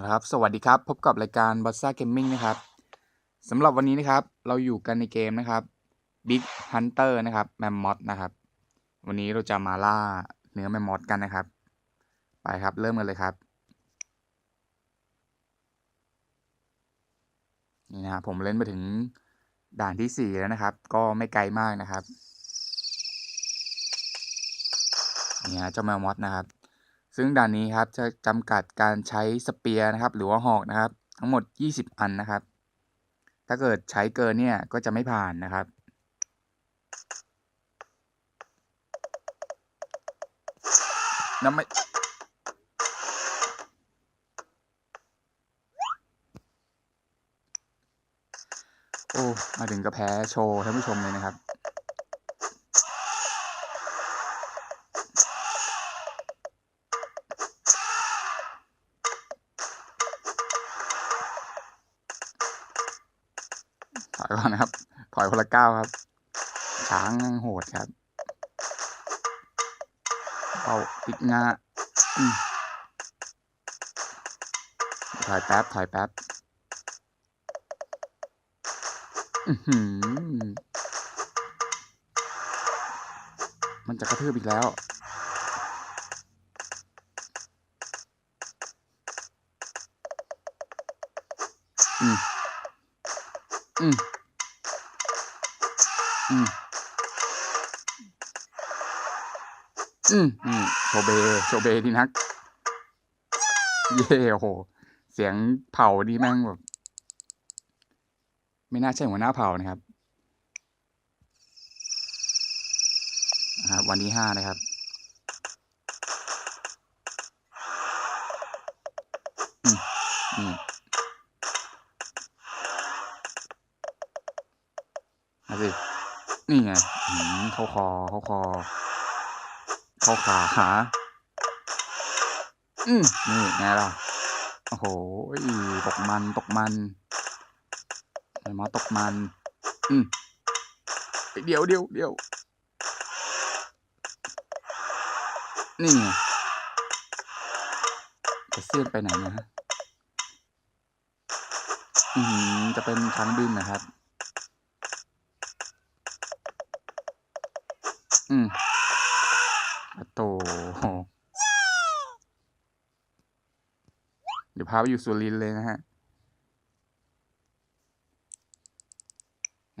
นะครับ สวัสดีครับ พบกับรายการ b o s s a Gaming นะครับสำหรับวันนี้นะครับ เราอยู่กันในเกมนะครับ Big Hunter นะครับ m a m m o t h นะครับ วันนี้เราจะมาล่าเนื้อ m a m m o t h กันนะครับ ไปครับเริ่มกันเลยครับ นี่นะครับผมเล่นไปถึงด่านที่ 4 แล้วนะครับ ก็ไม่ไกลมากนะครับ นี่ฮะเจ้าแมวมอสนะครับ ซึ่งด่านนี้ครับจะจำกัดการใช้สเปียร์นะครับ หรือว่าหอกนะครับ ทั้งหมด 20 อันนะครับ ถ้าเกิดใช้เกินเนี่ยก็จะไม่ผ่านนะครับ น้ำไม่โอ้ มาถึงก็แพ้โชว์ท่านผู้ชมเลยนะครับ ก่อนนะครับ ถอยคนละก้าวครับ ช้างโหดครับเอาติดงาถอยแป๊บ ถอยแป๊บมันจะกระทืบอีกแล้วอืมอืม อืมอืมอืมโชเบโชเบดีนัก เย่โอ้โห เสียงเผาดีแม่งแบบ ไม่น่าใช่หัวหน้าเผานะครับนะครับวันที่ห้านะครับ อืมอืมเอาสิ นี่ไงเข้าคอเข้าคอเข้าขาขาอืมนี่ไงล่ะโอ้โหตกมันตกมันไอ้หมอตกมัน อืมเดี๋ยวเดี๋ยวเดี๋ยวนี่ไงจะเสี้ยนไปไหนนะฮะอืมจะเป็นช้างบินนะครับ อืมอโตเดี๋ยวพาไปอยู่สุรินเลยนะฮะ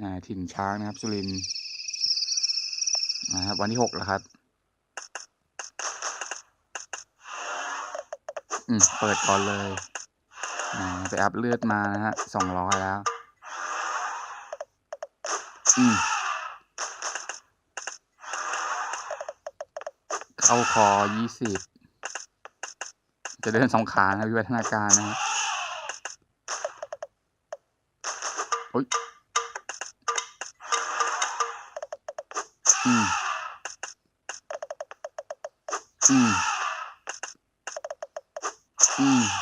อ่า ถิ่นช้างนะครับ สุรินนะครับ วันที่หกแล้วครับ อืม เปิดก่อนเลย อ่า ไปอัพเลือดมานะฮะสองร้อยแล้ว อืม เข้าคอยี่สิบจะเดินสองขานะวิวัฒนาการนะฮะโอ้ยอืม อืม อืม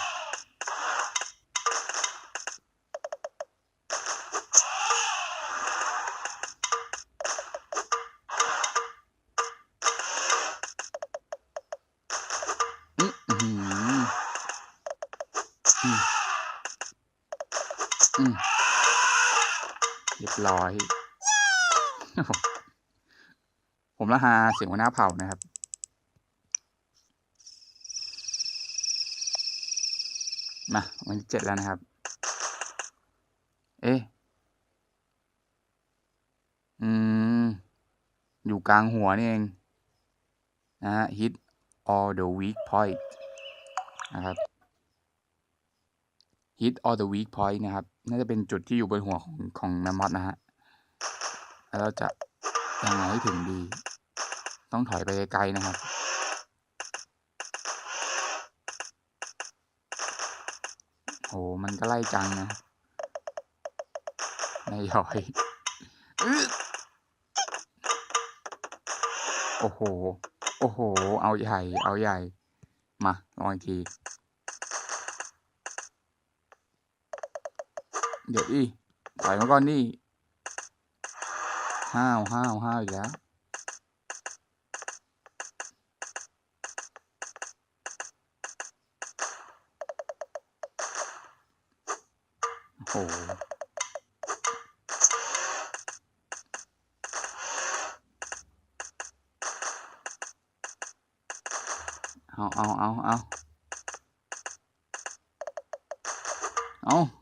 บร้อย ผมละฮาเสียงหัวหน้าเผ่านะครับ มาวันที่เจ็ดแล้วนะครับ เอ๊ะอืม อยู่กลางหัวนี่เอง นะฮะ hit all the weak point นะครับ hit all the weak point นะครับ น่าจะเป็นจุดที่อยู่บนหัวของของแมมมอสนะฮะ แล้วเราจะยังไงให้ถึงดี ต้องถอยไปไกลๆนะครับ โห มันก็ไล่จังนะนายย้อย โอ้โห โอ้โห เอาใหญ่ เอาใหญ่ มาลองอีกที เดี๋ยวอีถอยมาก่อนนี่ห้าวห้าวห้าวอีกแล้วอโหเอาเอาเอาเอาเอา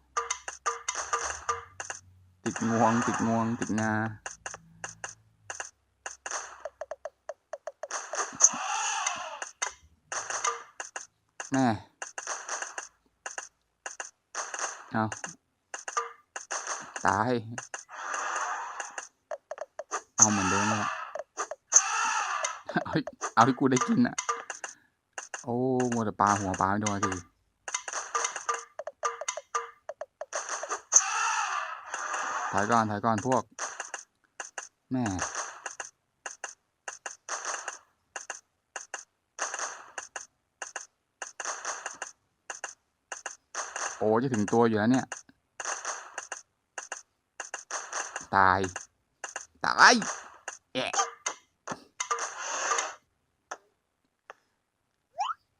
ติดงวง ติดงวง ติดงาแม่เอาตาย เอาเหมือนเดิมเลยอะเอาที่เอาที่กูได้กินอะ โอ้มัวแต่ปลาหัวปลาไม่โดนที ถอยก่อนถอยก่อนพวก แม่โอ้จะถึงตัวอยู่แล้วเนี่ย ตาย ตายแอะ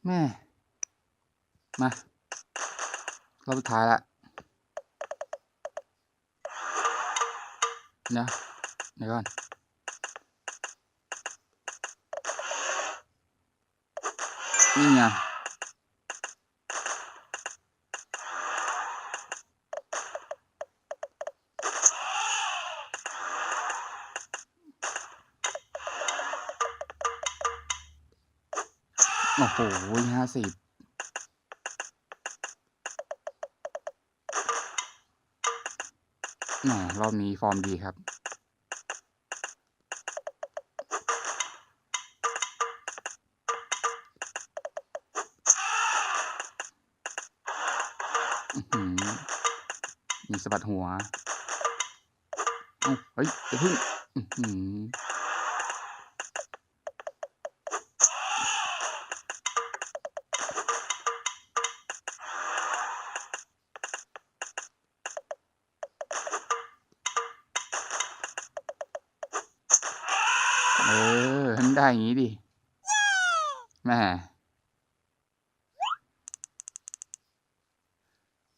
แม่ มา รอบสุดท้ายละ เดี๋ยวเดี๋ยวก่อนนี่ไงโอ้โหห้าสิบ แหมรอบนี้ฟอร์มดีครับ มีสะบัดหัว เอ้าเฮ้ยอย่าพึ่ง ได้อย่างนี้ดิแม่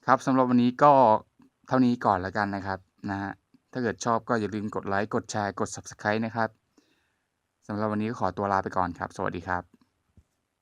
ครับสำหรับวันนี้ก็เท่านี้ก่อนแล้วกันนะครับนะฮะถ้าเกิดชอบก็อย่าลืมกดไลค์ กดแชร์ กด Subscribe นะครับสำหรับวันนี้ก็ขอตัวลาไปก่อนครับ สวัสดีครับ